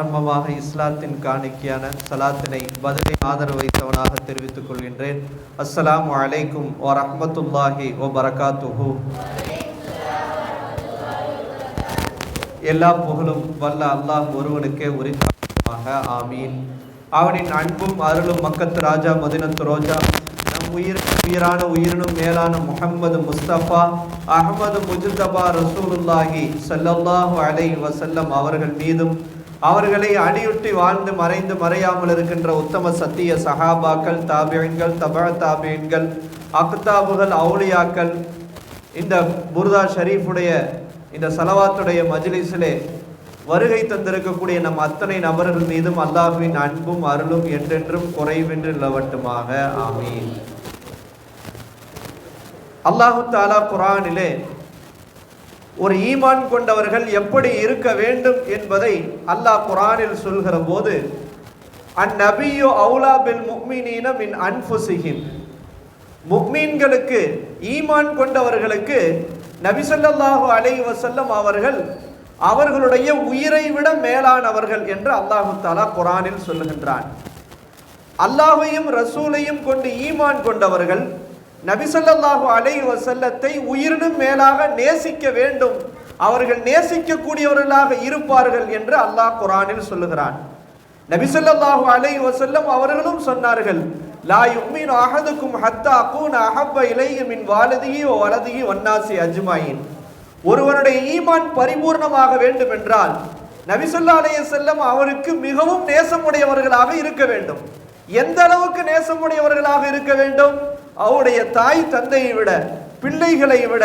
ஆரம்பமாக இஸ்லாத்தின் காணிக்கையான சலாத்தினை பதிலை ஆதரவு வைத்தவனாக தெரிவித்துக் கொள்கின்றேன். அஸ்லாம் அலைக்கும் ஓ ரஹமத்துல்லாஹி ஓ பரகாத்துஹு எல்லா புகழும் வல்ல அல்லாஹ் ஒருவனுக்கே உரித்தாக ஆமீன். அவனின் அன்பும் அருளும் மக்கத்து ராஜா மதினத்து ரோஜா நம் உயிர் உயிரான உயிரினும் மேலான முஹம்மது முஸ்தபா அகமது முஜுதபா ரசூலுல்லாஹி ஸல்லல்லாஹு அலை வசல்லம் அவர்கள் மீதும் அவர்களை அடியுட்டி வாழ்ந்து மறைந்து மறையாமல் இருக்கின்ற உத்தம சத்திய சஹாபாக்கள் தாபியன்கள் தபா தாபியன்கள் அக்தாபுகள் அவுலியாக்கள் இந்த புர்தா ஷரீஃபுடைய இந்த சலவாத்துடைய மஜ்லிஸிலே வருகை தந்திருக்கக்கூடிய நம் அத்தனை நபர்கள் மீதும் அல்லாஹுவின் அன்பும் அருளும் என்றென்றும் குறைவின்றி நிலவட்டுமாக ஆமீன். அல்லாஹு தாலா குரானிலே ஒரு ஈமான் கொண்டவர்கள் எப்படி இருக்க வேண்டும் என்பதை அல்லாஹ் குரானில் சொல்கிற போது அந்நபியோ அவுலா பில் முக்மினீன மின் அன்ஃபுசிஹிம். முக்மீன்களுக்கு ஈமான் கொண்டவர்களுக்கு நபிசல்லாஹு அலை வசல்லம் அவர்கள் அவர்களுடைய உயிரை விட மேலானவர்கள் என்று அல்லாஹு தாலா குரானில் சொல்லுகின்றான். அல்லாஹையும் ரசூலையும் கொண்டு ஈமான் கொண்டவர்கள் நபிசல்லாஹு அலை வசல்லத்தை உயிரினும் மேலாக நேசிக்க வேண்டும். அவர்கள் நேசிக்கக்கூடியவர்களாக இருப்பார்கள் என்று அல்லாஹ் குரானில் சொல்லுகிறான். நபிசல்லாஹு அலை வசல்லம் அவர்களும் சொன்னார்கள் லா யுமின் அஹதுக்கும் ஹத்தா கூன் அஹப்ப இலைய மின் வாலதிகி ஓ வலதிகி ஒன்னாசி அஜ்மாயின். ஒருவனுடைய ஈமான் பரிபூர்ணமாக வேண்டும் என்றால் நபிசுல்லா அலைய செல்லம் அவருக்கு மிகவும் நேசமுடையவர்களாக இருக்க வேண்டும். எந்த அளவுக்கு நேசமுடையவர்களாக இருக்க வேண்டும்? அவருடைய தாய் தந்தையை விட பிள்ளைகளை விட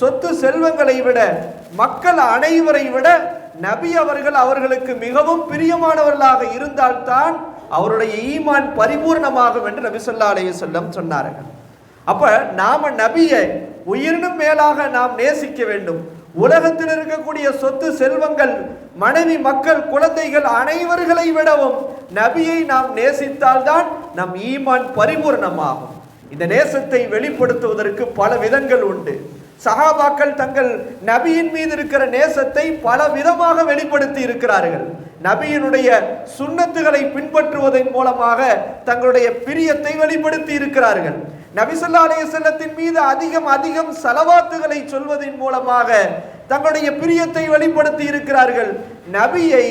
சொத்து செல்வங்களை விட மக்கள் அனைவரை விட நபி அவர்கள் அவர்களுக்கு மிகவும் பிரியமானவர்களாக இருந்தால்தான் அவருடைய ஈமான் பரிபூர்ணமாகும் என்று நபி சொல்லா அலைய செல்லம் சொன்னார்கள். அப்ப நாம நபியை உயிரினும் மேலாக நாம் நேசிக்க வேண்டும். உலகத்தில் இருக்கக்கூடிய சொத்து செல்வங்கள் மனைவி மக்கள் குழந்தைகள் அனைவர்களை விடவும் நபியை நாம் நேசித்தால்தான் நம் ஈமான் பரிபூர்ணமாகும். இந்த நேசத்தை வெளிப்படுத்துவதற்கு பல விதங்கள் உண்டு. சஹாபாக்கள் தங்கள் நபியின் மீது இருக்கிற நேசத்தை பல விதமாக வெளிப்படுத்தி இருக்கிறார்கள். நபியினுடைய சுண்ணத்துகளை பின்பற்றுவதன் மூலமாக தங்களுடைய பிரியத்தை வெளிப்படுத்தி இருக்கிறார்கள். நபிசல்லா அலையசல்லத்தின் மீது அதிகம் அதிகம் செலவாத்துகளை சொல்வதன் மூலமாக தங்களுடைய பிரியத்தை வெளிப்படுத்தி இருக்கிறார்கள். நபியை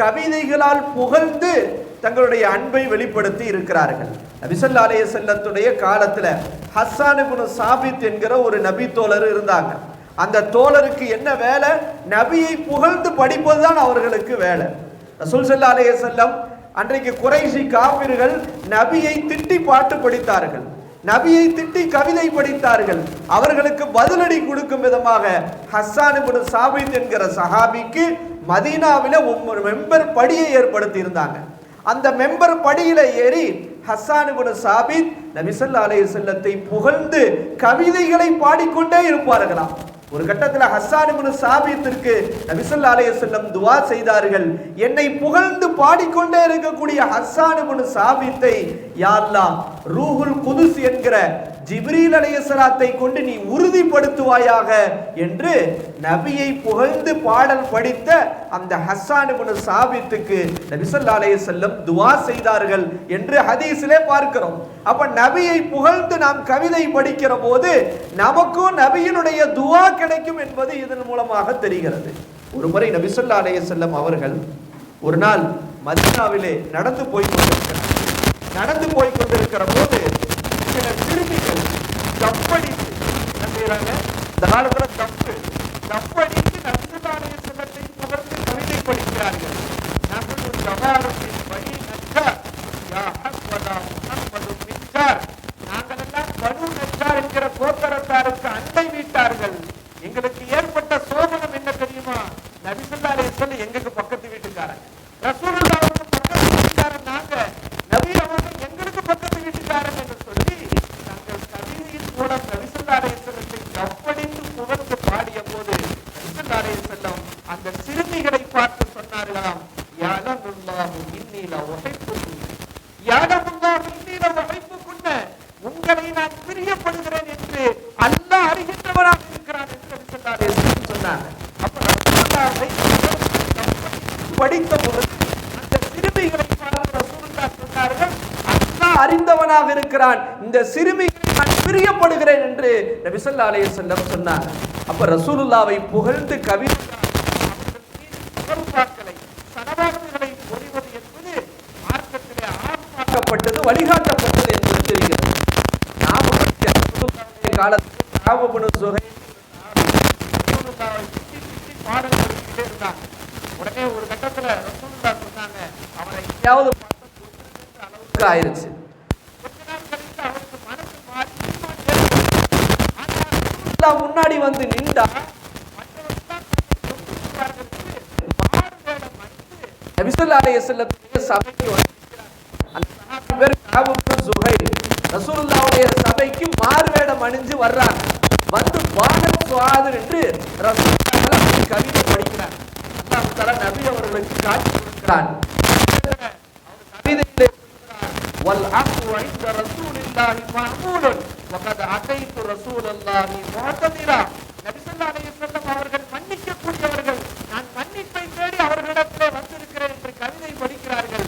கவிதைகளால் புகழ்ந்து தங்களுடைய அன்பை வெளிப்படுத்தி இருக்கிறார்கள். நபிசல்லா அலைய செல்லத்துடைய காலத்துல ஹஸ்ஸான் சாபித் என்கிற ஒரு நபி தோழர் இருந்தாங்க. அந்த தோழருக்கு என்ன வேலை? நபியை புகழ்ந்து படிப்பதுதான் அவர்களுக்கு வேலை. ரசூல் சல்லா அலைய செல்லம் அன்றைக்கு குறைசி காவிர்கள் நபியை திட்டி பாட்டு படித்தார்கள். நபியை திட்டி கவிதை படித்தார்கள். அவர்களுக்கு பதிலடி கொடுக்கும் விதமாக ஹஸ்ஸான் இப்னு சாபித் என்கிற சஹாபிக்கு மதீனாவில மெம்பர் படியை ஏற்படுத்தி இருந்தாங்க. அந்த மெம்பர் படியில ஏறி ஹஸ்ஸான் சாபித் நபிசல்லா அலைஹி செல்லத்தை புகழ்ந்து கவிதைகளை பாடிக்கொண்டே இருப்பார்களாம் ஒரு கட்டத்தில் ஹஸ்ஸான் சாபியத்திற்கு சாபித்திற்கு நபிசல்லா அலைஹி செல்லம் துவா செய்தார்கள். என்னை புகழ்ந்து பாடிக்கொண்டே இருக்கக்கூடிய ஹஸ்ஸான் சாபித்தை யாரெல்லாம் ரூஹுல் குதுஸ் என்கிற ஜிப்ரீல் அலையசலாத்தை கொண்டு நீ உறுதிப்படுத்துவாயாக என்று நபியை புகழ்ந்து பாடல் படித்த அந்த ஹஸ்ஸான் சாபித்துக்கு நபிசல்லா அலைஹி செல்லம் துவா செய்தார்கள் என்று ஹதீஸிலே பார்க்கிறோம். அப்ப நபியை புகழ்ந்து நாம் கவிதை படிக்கிற போது நமக்கும் நபியினுடைய துவா கிடைக்கும் என்பது இதன் மூலமாக தெரிகிறது. ஒரு முறை நபிசல்லா அலைஹி செல்லம் அவர்கள் ஒரு நாள் மதீனாவிலே நடந்து போய் கொண்டிருக்கிறார். நடந்து போய் கொண்டிருக்கிற போது திரும்பிட்டு தப்படித்து கப்படித்து. என்ன செய்யறாங்க இந்த காலத்துல தப்பு தப்படித்து கப்படித்து நபிசுல்லாடைய சிலத்தை புகழ்ந்து கவிதை படிக்கிறார்கள். நாங்கள் ஒரு சமாளத்தில் பயப்படுகிறேன் என்று அல்ல அறிகின்றவனாக இருக்கிறான் என்று சொன்னார் சொன்னாங்க அப்ப படித்த அந்த சிறுமிகளை சொன்னார்கள் அல்லா அறிந்தவனாக இருக்கிறான். இந்த சிறுமிகளை நான் பிரியப்படுகிறேன் என்று நபிசல்லா அலைய செல்லம் சொன்னாங்க. அப்ப ரசூலுல்லாவை புகழ்ந்து கவிதை இருந்தாங்க உடனே ஒரு கட்டத்துல ரசூலுல்லா சொன்னாங்க. அவரை எங்கேயாவது அளவுக்கு ரசூலுல்லாஹ் முன்னாடி வந்து நின்றா மற்றவர்கள் கொன்றுவிடுவார்கள் என்று மாறு வேடம் அணிந்து நபி ஸல்லல்லாஹு அலைஹி வஸல்லத்துடைய சபைக்கு. அந்த பேர் சபைக்கு மாறுவேடம் அணிஞ்சு வர்றாங்க. வந்து வாகன் சுவாதர் என்று ரசூலுல்லாஹ் கவிதை படிக்கிறார். அல்லாஹ் நபி அவர்களுக்கு காட்சி கொடுக்கிறான் கவிதையிலே நபி ஸல்லல்லாஹு அலைஹி வஸல்லம் அவர்கள் மன்னிக்க கூடியவர்கள் நான் மன்னிப்பை தேடி அவர்களிடத்திலே வந்திருக்கிறேன் என்று கவிதை படிக்கிறார்கள்.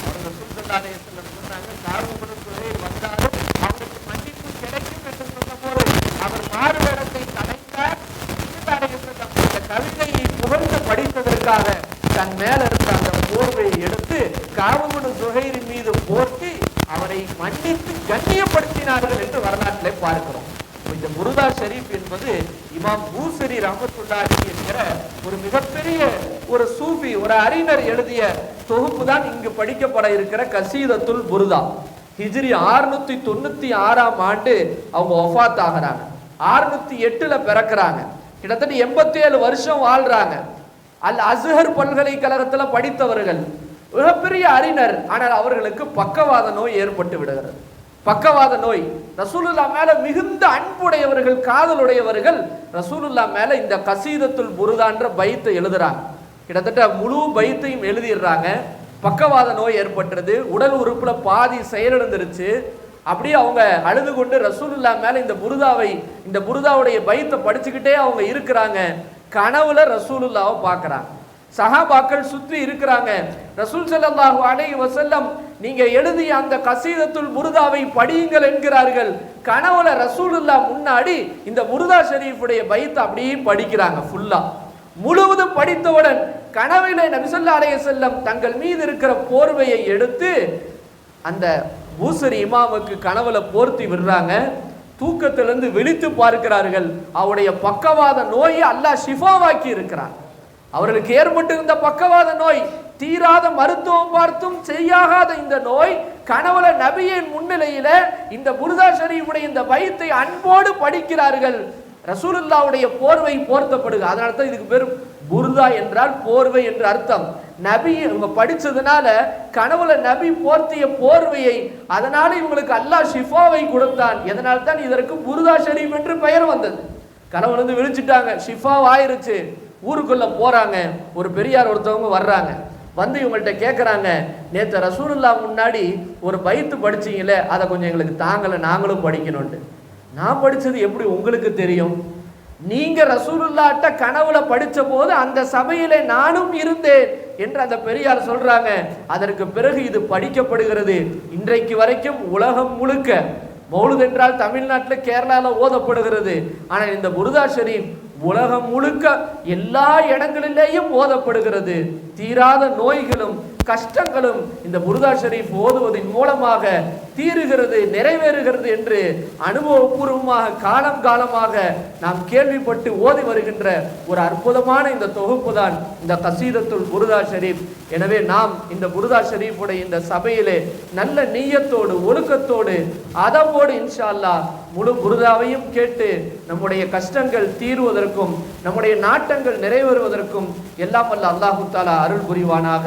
அவர்கள் அலைஹி வஸல்லம் சொன்னாங்க வந்தாலும் அவருக்கு மன்னிப்பு கிடைக்கும் என்று சொன்னபோது அவர் மாறுவேடத்தை கலைந்தார் ரசூலுல்லாஹி அலைஹி வஸல்லம் இந்த கவிதையை புகழ்ந்து படித்ததற்காக தன் மேல இருந்த அந்த போர்வையை எடுத்து காவமுனு சுஹைரி மீது போட்டு அவரை மன்னித்து கண்ணியப்படுத்தினார்கள் என்று வரலாற்றிலே பார்க்கிறோம். இந்த முருதா ஷரீப் என்பது இமாம் பூசரி ரஹமத்துல்லாஹி என்கிற ஒரு மிகப்பெரிய ஒரு சூஃபி ஒரு அறிஞர் எழுதிய தொகுப்பு தான் இங்கு படிக்கப்பட இருக்கிற கசீதத்துல் புருதா ஹிஜ்ரி 696 தொண்ணூத்தி ஆறாம் ஆண்டு அவங்க ஒஃபாத் ஆகுறாங்க. 608 எட்டுல பிறக்கிறாங்க. கிட்டத்தட்ட எண்பத்தி ஏழு வருஷம் வாழ்றாங்க. அல் அஸ்ஹர் பல்கலைக்கழகத்தில் படித்தவர்கள் மிகப்பெரிய அறிஞர். ஆனால் அவர்களுக்கு பக்கவாத நோய் ஏற்பட்டு விடுகிறது. பக்கவாத நோய். ரசூலுல்லா மேல மிகுந்த அன்புடையவர்கள் காதலுடையவர்கள் ரசூலுல்லா மேல இந்த கசீதத்துல் புருதான்ற பயத்தை எழுதுறாங்க. கிட்டத்தட்ட முழு பயத்தையும் எழுதிடுறாங்க. பக்கவாத நோய் ஏற்பட்டது. உடல் உறுப்புல பாதி செயலிழந்துருச்சு. அப்படியே அவங்க அழுது கொண்டு ரசூலுல்லா மேல இந்த புருதாவை இந்த புருதாவுடைய பயத்தை படிச்சுக்கிட்டே அவங்க இருக்கிறாங்க. கனவுல ரசூலுல்லாவை பார்க்கறாங்க. சஹாபாக்கள் சுற்றி இருக்கிறாங்க. ரசூல் ஸல்லல்லாஹு அலைஹி வசல்லம் நீங்க எழுதிய அந்த கசீதத்துல் முருதாவை படியுங்கள் என்கிறார்கள். கனவுல ரசூலுல்லா முன்னாடி இந்த முருதா ஷெரீஃபுடைய பைத்தை அப்படியே படிக்கிறாங்க ஃபுல்லா முழுவதும் படித்தவுடன் கனவிலே நபிசல்லா அலைய செல்லம் தங்கள் மீது இருக்கிற போர்வையை எடுத்து அந்த பூசரி இமாமுக்கு கனவுல போர்த்தி விடுறாங்க. தூக்கத்திலிருந்து விழித்து பார்க்கிறார்கள். அவருடைய பக்கவாத நோயை அல்லாஹ் ஷிஃபாவாக்கி இருக்கிறார் அவர்களுக்கு ஏற்பட்டிருந்த பக்கவாத நோய் தீராத மருத்துவம் பார்த்தும் செய்யாகாத இந்த நோய் கனவுல நபியின் முன்னிலையில இந்த புருதா ஷரீஃபுடைய இந்த பயத்தை அன்போடு படிக்கிறார்கள். ரசூலுல்லாவுடைய போர்வை போர்த்தப்படுகிறது. அதனால தான் இதுக்கு பேர் புருதா என்றால் போர்வை என்று அர்த்தம். நபி இவங்க படித்ததுனால கனவுல நபி போர்த்திய போர்வையை அதனால இவங்களுக்கு அல்லாஹ் ஷிஃபாவை கொடுத்தான். எதனால தான் இதற்கு புருதா ஷரீஃப் என்று பெயர் வந்தது. கனவுல இருந்து விழிச்சிட்டாங்க. ஷிஃபாவ் ஆயிருச்சு ஊருக்குள்ள போறாங்க. ஒரு பெரியார் ஒருத்தவங்க வர்றாங்க. வந்து இவங்கள்ட்ட கேட்குறாங்க நேற்று ரசூலுல்லா முன்னாடி ஒரு பைத்து படிச்சிங்களே அதை கொஞ்சம் எங்களுக்கு தாங்கலை நாங்களும் படிக்கணும்ட்டு நான் படித்தது எப்படி உங்களுக்கு தெரியும்? நீங்கள் ரசூலுல்லாட்ட கனவுல படித்த போது அந்த சபையிலே நானும் இருந்தேன். என்று அந்த பெரியார் சொல்றாங்க. அதற்கு பிறகு இது படிக்கப்படுகிறது. இன்றைக்கு வரைக்கும் உலகம் முழுக்க மௌலுது என்றால் தமிழ்நாட்டில் கேரளாவில் ஓதப்படுகிறது. ஆனால் இந்த புருதா உலகம் முழுக்க எல்லா இடங்களிலேயும் ஓதப்படுகிறது. தீராத நோய்களும் கஷ்டங்களும் இந்த முருகா ஷரீஃப் ஓதுவதன் மூலமாக தீருகிறது நிறைவேறுகிறது என்று அனுபவபூர்வமாக காலம் காலமாக நாம் கேள்விப்பட்டு ஓதி வருகின்ற ஒரு அற்புதமான இந்த தொகுப்பு தான் இந்த கசீதத்துள் புருதா ஷரீஃப் எனவே நாம் இந்த புருதா ஷரீஃபுடைய இந்த சபையிலே நல்ல நீயத்தோடு ஒழுக்கத்தோடு அதவோடு இன்ஷா அல்லாஹ் முழு புருதாவையும் கேட்டு நம்முடைய கஷ்டங்கள் தீருவதற்கும் நம்முடைய நாட்டங்கள் நிறைவேறுவதற்கும் எல்லாம் வல்ல அல்லாஹு தாலா அருள் புரிவானாக.